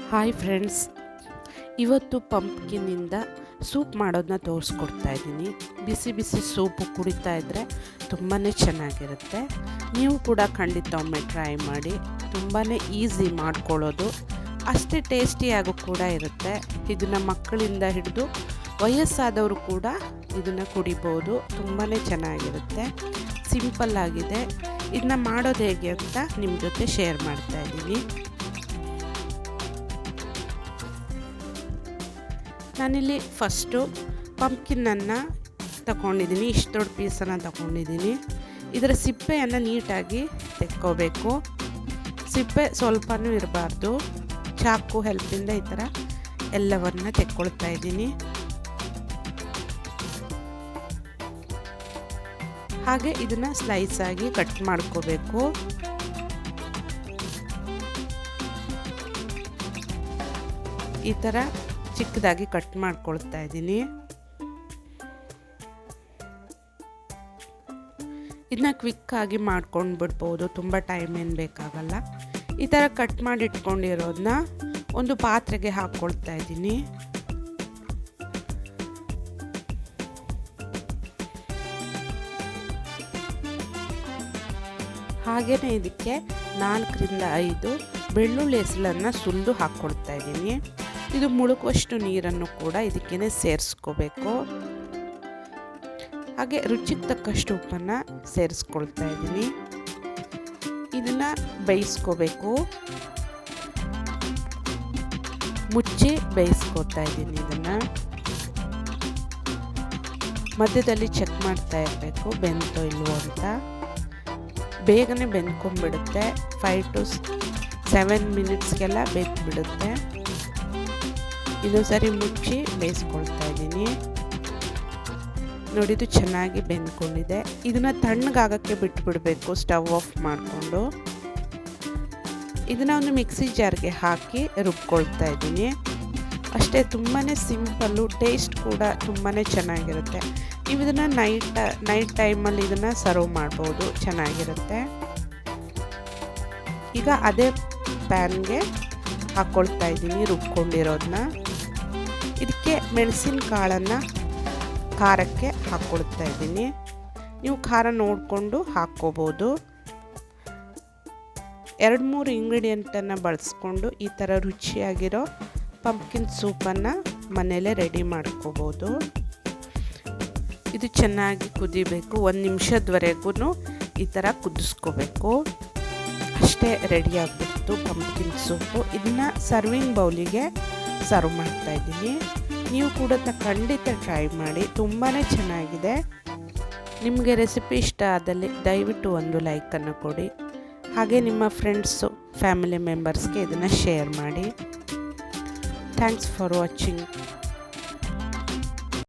Hi friends ಇವತ್ತು ಪಂಪ್ಕಿನಿಂದ soup ಮಾಡೋದನ್ನ ತೋರಿಸ್ಕೊಡ್ತಾ ಇದ್ದೀನಿ. ಬಿಸಿ ಬಿಸಿ ಸೂಪು ಕುಡಿತಾ ಇದ್ದರೆ ತುಂಬಾ ಚೆನ್ನಾಗಿರುತ್ತೆ. ನೀವು ಕೂಡ ಖಂಡಿತ ಒಮ್ಮೆ ಟ್ರೈ ಮಾಡಿ ತುಂಬಾ ಈಸಿ ಮಾಡ್ಕೊಳ್ಳೋದು. ಅಷ್ಟೇ ಟೇಸ್ಟಿಯಾಗೂ ಕೂಡ ಇರುತ್ತೆ. ಇದನ್ನು ಮಕ್ಕಳಿಂದ ಹಿಡಿದು ವಯಸ್ಸಾದವರು ಕೂಡ ಇದನ್ನು ಕುಡಿಬೋದು. ತುಂಬಾ ಚೆನ್ನಾಗಿರುತ್ತೆ. ಸಿಂಪಲ್ ಆಗಿದೆ. ಇದನ್ನ ಮಾಡೋದು ಹೇಗೆ ಅಂತ ನಿಮ್ಮ ಜೊತೆ ಶೇರ್ ಮಾಡ್ತಾ ಇದ್ದೀನಿ. ನಾನಿಲ್ಲಿ ಫಸ್ಟು ಪಂಪ್ಕಿನ್ನನ್ನು ತಗೊಂಡಿದ್ದೀನಿ ಇಷ್ಟು ದೊಡ್ಡ ಪೀಸನ್ನು ತಗೊಂಡಿದ್ದೀನಿ ಇದರ ಸಿಪ್ಪೆಯನ್ನು ನೀಟಾಗಿ ತೆಕ್ಕೋಬೇಕು. ಸಿಪ್ಪೆ ಸ್ವಲ್ಪನೂ ಇರಬಾರ್ದು. ಚಾಕು ಹೆಲ್ಪಿಂದ ಈ ಥರ ಎಲ್ಲವನ್ನು ತೆಕ್ಕೊಳ್ತಾ ಇದ್ದೀನಿ. ಹಾಗೆ ಇದನ್ನು ಸ್ಲೈಸ್ ಆಗಿ ಕಟ್ ಮಾಡ್ಕೋಬೇಕು. ಈ ಥರ ಚಿಕ್ಕದಾಗಿ ಕಟ್ ಮಾಡ್ಕೊಳ್ತಾ ಇದ್ದೀನಿ. ಇದನ್ನ ಕ್ವಿಕ್ಕಾಗಿ ಮಾಡ್ಕೊಂಡು ಬಿಡ್ಬೋದು, ತುಂಬ ಟೈಮ್ ಏನು ಬೇಕಾಗಲ್ಲ. ಈ ಥರ ಕಟ್ ಮಾಡಿ ಇಟ್ಕೊಂಡಿರೋದನ್ನ ಒಂದು ಪಾತ್ರೆಗೆ ಹಾಕ್ಕೊಳ್ತಾ ಇದ್ದೀನಿ. ಹಾಗೆಯೇ ಇದಕ್ಕೆ ನಾಲ್ಕರಿಂದ ಐದು ಬೆಳ್ಳುಳ್ಳಿ ಹೆಸಲನ್ನು ಸುಲಿದು ಹಾಕ್ಕೊಳ್ತಾ ಇದ್ದೀನಿ. ಇದು ಮುಳುಗುವಷ್ಟು ನೀರನ್ನು ಕೂಡ ಇದಕ್ಕೇ ಸೇರಿಸ್ಕೋಬೇಕು. ಹಾಗೆ ರುಚಿಗೆ ತಕ್ಕಷ್ಟು ಉಪ್ಪನ್ನು ಸೇರಿಸ್ಕೊಳ್ತಾ ಇದ್ದೀನಿ. ಇದನ್ನು ಬೇಯಿಸ್ಕೋಬೇಕು. ಮುಚ್ಚಿ ಬೇಯಿಸ್ಕೊತಾ ಇದ್ದೀನಿ ಇದನ್ನು. ಮಧ್ಯದಲ್ಲಿ ಚೆಕ್ ಮಾಡ್ತಾ ಇರಬೇಕು ಬೆಂತೋ ಇಲ್ವೋ ಅಂತ. ಬೇಗನೆ ಬೆಂದ್ಕೊಂಡ್ಬಿಡುತ್ತೆ. ಫೈವ್ ಟು ಸೆವೆನ್ ಮಿನಿಟ್ಸ್ಗೆಲ್ಲ ಬೆಂದ್ಬಿಡುತ್ತೆ. ಇದು ಸರಿ ಮುಚ್ಚಿ ಬೇಯಿಸ್ಕೊಳ್ತಾ ಇದ್ದೀನಿ. ನೋಡಿದು ಚೆನ್ನಾಗಿ ಬೆಂದ್ಕೊಂಡಿದೆ. ಇದನ್ನು ತಣ್ಣಗಾಗಕ್ಕೆ ಬಿಟ್ಬಿಡಬೇಕು, ಸ್ಟವ್ ಆಫ್ ಮಾಡಿಕೊಂಡು. ಇದನ್ನು ಒಂದು ಮಿಕ್ಸಿ ಜಾರ್ಗೆ ಹಾಕಿ ರುಬ್ಕೊಳ್ತಾ ಇದ್ದೀನಿ. ಅಷ್ಟೇ ತುಂಬಾ ಸಿಂಪಲ್ಲು, ಟೇಸ್ಟ್ ಕೂಡ ತುಂಬಾ ಚೆನ್ನಾಗಿರುತ್ತೆ. ನೀವು ಇದನ್ನು ನೈಟ್ ನೈಟ್ ಟೈಮಲ್ಲಿ ಇದನ್ನು ಸರ್ವ್ ಮಾಡ್ಬೋದು, ಚೆನ್ನಾಗಿರುತ್ತೆ. ಈಗ ಅದೇ ಪ್ಯಾನ್ಗೆ ಹಾಕ್ಕೊಳ್ತಾ ಇದ್ದೀನಿ ರುಬ್ಕೊಂಡಿರೋದನ್ನ ಇದಕ್ಕೆ ಮೆಣಸಿನ ಕಾಳನ್ನು ಖಾರಕ್ಕೆ ಹಾಕ್ಕೊಳ್ತಾ ಇದ್ದೀನಿ. ನೀವು ಖಾರ ನೋಡಿಕೊಂಡು ಹಾಕ್ಕೋಬೋದು. ಎರಡು ಮೂರು ಇಂಗ್ರೀಡಿಯೆಂಟನ್ನು ಬಳಸ್ಕೊಂಡು ಈ ಥರ ರುಚಿಯಾಗಿರೋ ಪಂಪ್ಕಿನ್ ಸೂಪನ್ನು ಮನೆಯಲ್ಲೇ ರೆಡಿ ಮಾಡ್ಕೋಬೋದು. ಇದು ಚೆನ್ನಾಗಿ ಕುದಿಬೇಕು. ಒಂದು ನಿಮಿಷದವರೆಗೂ ಈ ಥರ ಕುದಿಸ್ಕೋಬೇಕು. ಅಷ್ಟೇ ರೆಡಿ ಆಗಿಬಿಡ್ತು ಪಂಪ್ಕಿನ್ ಸೂಪು ಇದನ್ನು ಸರ್ವಿಂಗ್ ಬೌಲಿಗೆ ಸರ್ವ್ ಮಾಡ್ತಾ ಇದ್ದೀನಿ. ನೀವು ಕೂಡ ಖಂಡಿತ ಟ್ರೈ ಮಾಡಿ. ತುಂಬಾ ಚೆನ್ನಾಗಿದೆ. ನಿಮಗೆ ರೆಸಿಪಿ ಇಷ್ಟ ಆದಲ್ಲಿ ದಯವಿಟ್ಟು ಒಂದು ಲೈಕನ್ನು ಕೊಡಿ. ಹಾಗೆ ನಿಮ್ಮ ಫ್ರೆಂಡ್ಸು ಫ್ಯಾಮಿಲಿ ಮೆಂಬರ್ಸ್ಗೆ ಇದನ್ನು ಶೇರ್ ಮಾಡಿ. Thanks for watching